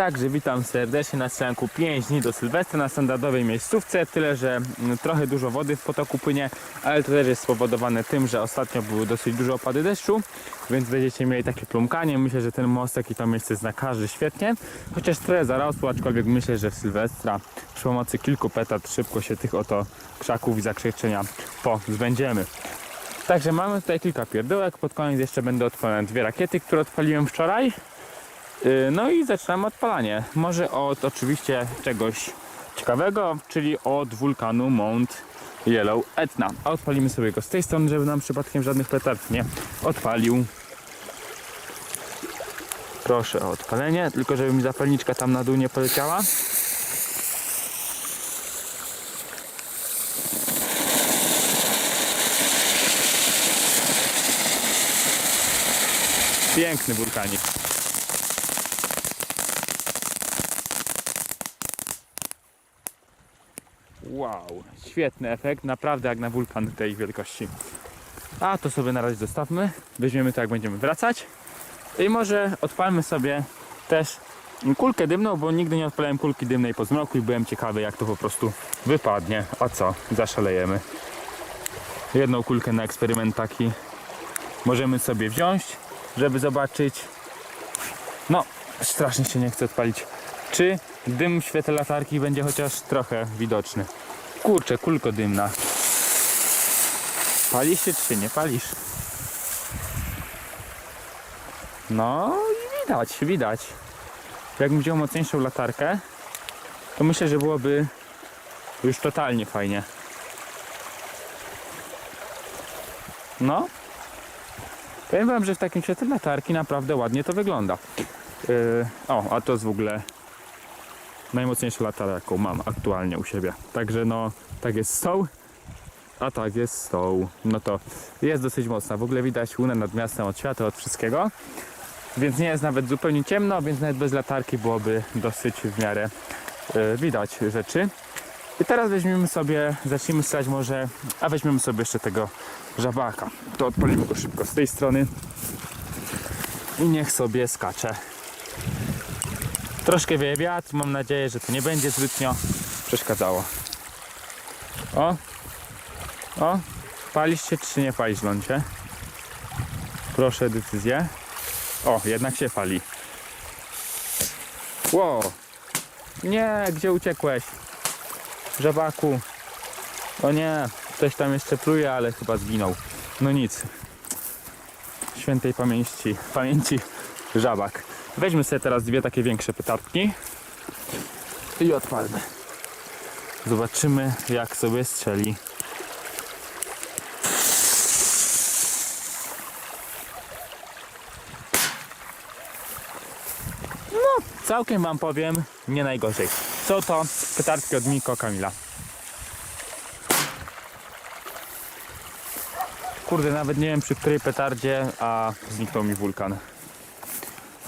Także witam serdecznie na strzelanku 5 dni do Sylwestra na standardowej miejscówce, tyle że mm, trochę dużo wody w potoku płynie, ale to też jest spowodowane tym, że ostatnio były dosyć duże opady deszczu, więc będziecie mieli takie plumkanie. Myślę, że ten mostek i to miejsce zna każdy świetnie, chociaż trochę zarosło, aczkolwiek myślę, że w Sylwestra przy pomocy kilku petard szybko się tych oto krzaków i zakrzyczenia pozbędziemy. Także mamy tutaj kilka pierdołek, pod koniec jeszcze będę odpalał dwie rakiety, które odpaliłem wczoraj. Yy, No i zaczynamy odpalanie. Może od oczywiście czegoś ciekawego, czyli od wulkanu Mount Yellow Etna. A odpalimy sobie go z tej strony, żeby nam przypadkiem żadnych petard nie odpalił. Proszę o odpalenie, tylko żeby mi zapalniczka tam na dół nie poleciała. Piękny wulkanik. Wow, świetny efekt, naprawdę jak na wulkan tej wielkości. A to sobie na razie zostawmy, weźmiemy to jak będziemy wracać. I może odpalmy sobie też kulkę dymną, bo nigdy nie odpalałem kulki dymnej po zmroku i byłem ciekawy jak to po prostu wypadnie. A co, zaszalejemy. Jedną kulkę na eksperyment taki możemy sobie wziąć, żeby zobaczyć. No, strasznie się nie chce odpalić. Czy dym w świetle latarki będzie chociaż trochę widoczny? Kurczę, kulko dymna. Palisz się czy nie palisz? No i widać, widać. Jakbym wziął mocniejszą latarkę, to myślę, że byłoby już totalnie fajnie. No, Powiem wam, że w takim świetle latarki naprawdę ładnie to wygląda. Yy, o, a to jest w ogóle najmocniejsza latarka, jaką mam aktualnie u siebie. Także no, tak jest tą, a tak jest tą. No to jest dosyć mocna. W ogóle widać łunę nad miastem od światła, od wszystkiego. Więc nie jest nawet zupełnie ciemno, więc nawet bez latarki byłoby dosyć w miarę yy, widać rzeczy. I teraz weźmiemy sobie, zacznijmy strzelać może, a weźmiemy sobie jeszcze tego żabaka. To odpalimy go szybko z tej strony i niech sobie skacze. Troszkę wieje wiatr, mam nadzieję, że to nie będzie zbytnio przeszkadzało. O, o, palisz się czy nie palisz lądzie? Proszę decyzję. O, jednak się pali. Wow. Nie, gdzie uciekłeś? Żabaku. O nie, ktoś tam jeszcze pluje, ale chyba zginął. No nic. Świętej pamięci, pamięci żabak. Weźmy sobie teraz dwie takie większe petardki i odpalmy. Zobaczymy jak sobie strzeli. No, całkiem wam powiem, nie najgorzej. Są to petardki od Miko Kamila. Kurde, nawet nie wiem przy której petardzie, a zniknął mi wulkan.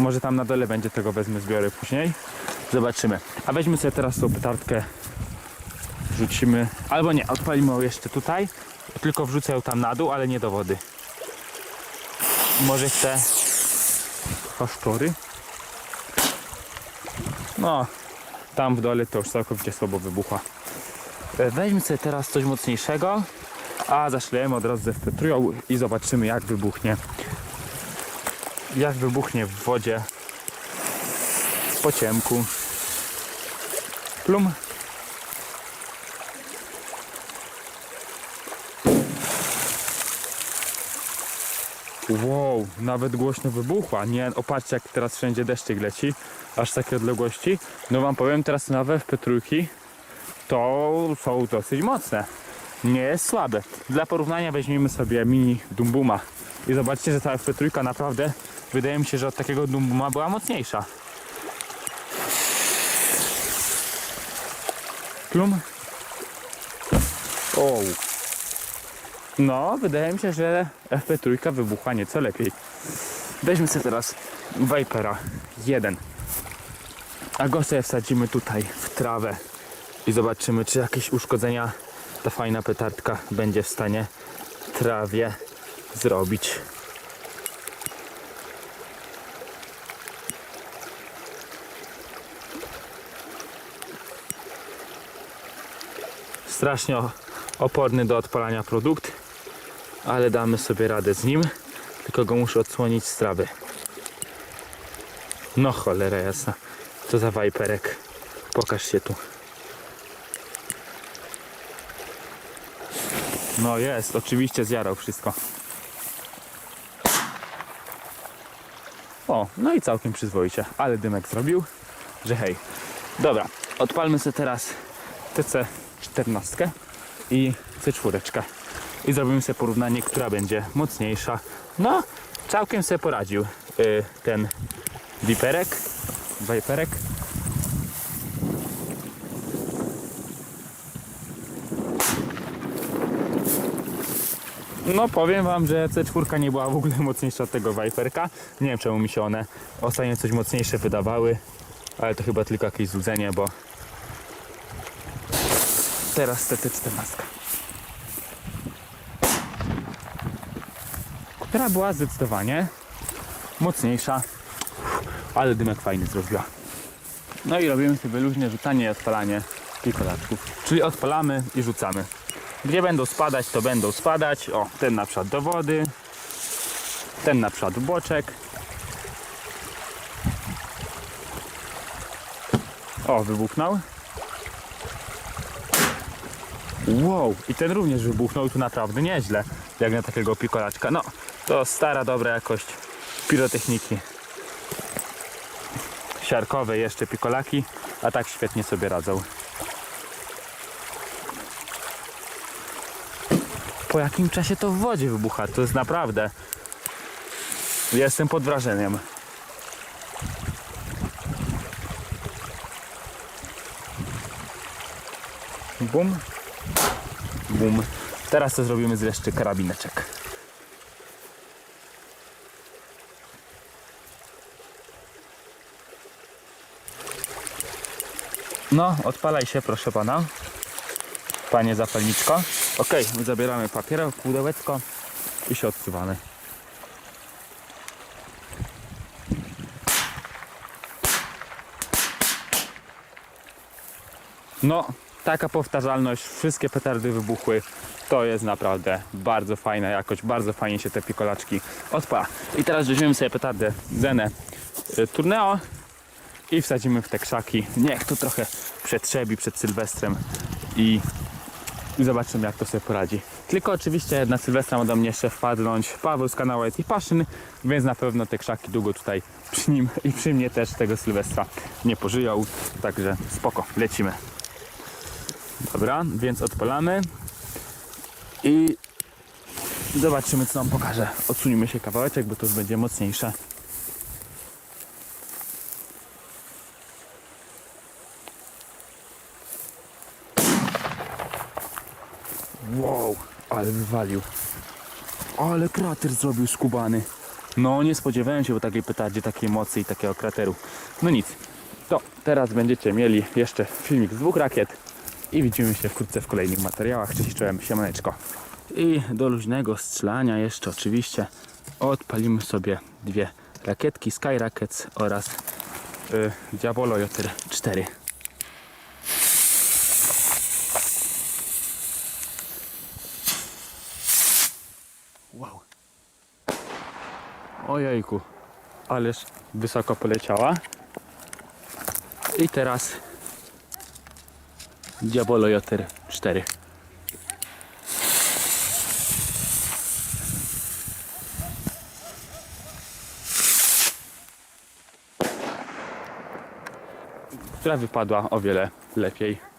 Może tam na dole będzie, tego wezmę, zbiorę później. Zobaczymy. A weźmy sobie teraz tą petardkę, wrzucimy, albo nie, odpalimy ją jeszcze tutaj, tylko wrzucę ją tam na dół, ale nie do wody. Może chcę paszczory? No, tam w dole to już całkowicie słabo wybuchła. E, Weźmy sobie teraz coś mocniejszego, a zaszlejemy od razu ze wpetrują i zobaczymy jak wybuchnie. Jak wybuchnie w wodzie po ciemku. Plum. Wow, nawet głośno wybuchła. Nie, opatrzcie jak teraz wszędzie deszczyk leci, aż z takiej odległości. No wam powiem, teraz nowe w Petrójki to są dosyć mocne. Nie jest słabe. Dla porównania weźmiemy sobie mini Dumbuma i zobaczcie, że ta F3 naprawdę wydaje mi się, że od takiego Dumbuma była mocniejsza. Plum. O. No, wydaje mi się, że FP3 wybuchła nieco lepiej. Weźmy sobie teraz Vipera 1. A go sobie wsadzimy tutaj w trawę i zobaczymy, czy jakieś uszkodzenia ta fajna petardka będzie w stanie trawie zrobić. Strasznie oporny do odpalania produkt, ale damy sobie radę z nim. Tylko go muszę odsłonić z trawy. No cholera jasna. Co za wajperek. Pokaż się tu. No jest, oczywiście zjarał wszystko. O, no i całkiem przyzwoicie, ale dymek zrobił, że hej. Dobra, odpalmy sobie teraz TC14 i C4 i zrobimy sobie porównanie, która będzie mocniejsza. No, całkiem sobie poradził y, ten Viperek, Viperek. No powiem wam, że C4 nie była w ogóle mocniejsza od tego Viperka. Nie wiem czemu mi się one ostatnio coś mocniejsze wydawały, ale to chyba tylko jakieś złudzenie, bo teraz TT14. Która była zdecydowanie mocniejsza, ale dymek fajny zrobiła. No i robimy sobie luźne rzucanie i odpalanie pikolaczków. Czyli odpalamy i rzucamy. Gdzie będą spadać, to będą spadać. O, ten na przykład do wody. Ten na przykład boczek. O, wybuchnął. Wow, i ten również wybuchnął tu naprawdę nieźle, jak na takiego pikolaczka. No, to stara, dobra jakość pirotechniki. Siarkowe jeszcze pikolaki, a tak świetnie sobie radzą. po jakim czasie to w wodzie wybucha. To jest naprawdę. Jestem pod wrażeniem. Bum. Bum. Teraz to zrobimy z reszty karabineczek. No, odpalaj się, proszę pana. Panie zapalniczko. Ok, my zabieramy papier, pudełeczko i się odsuwamy. No, taka powtarzalność, wszystkie petardy wybuchły. To jest naprawdę bardzo fajna jakość, bardzo fajnie się te pikolaczki odpala. I teraz weźmiemy sobie petardę Zenę y, Tourneo i wsadzimy w te krzaki. Niech to trochę przetrzebi przed Sylwestrem i zobaczymy jak to sobie poradzi. Tylko oczywiście na Sylwestra ma do mnie jeszcze wpadnąć Paweł z kanału IT Passion, więc na pewno te krzaki długo tutaj przy nim i przy mnie też tego Sylwestra nie pożyją. Także spoko, lecimy. Dobra, więc odpalamy i zobaczymy co nam pokaże. Odsunimy się kawałeczek, bo to już będzie mocniejsze. Wow, ale wywalił. Ale krater zrobił skubany. No nie spodziewałem się po takiej petardzie takiej mocy i takiego krateru. No nic. To teraz będziecie mieli jeszcze filmik z dwóch rakiet i widzimy się wkrótce w kolejnych materiałach. Cześć, czołem, siemaneczko. I do luźnego strzelania jeszcze oczywiście odpalimy sobie dwie rakietki Sky Rockets oraz y, Diabolo Joter 4. Wow. Ojejku, ależ wysoko poleciała. I teraz Diabolo Joter 4. Która wypadła o wiele lepiej.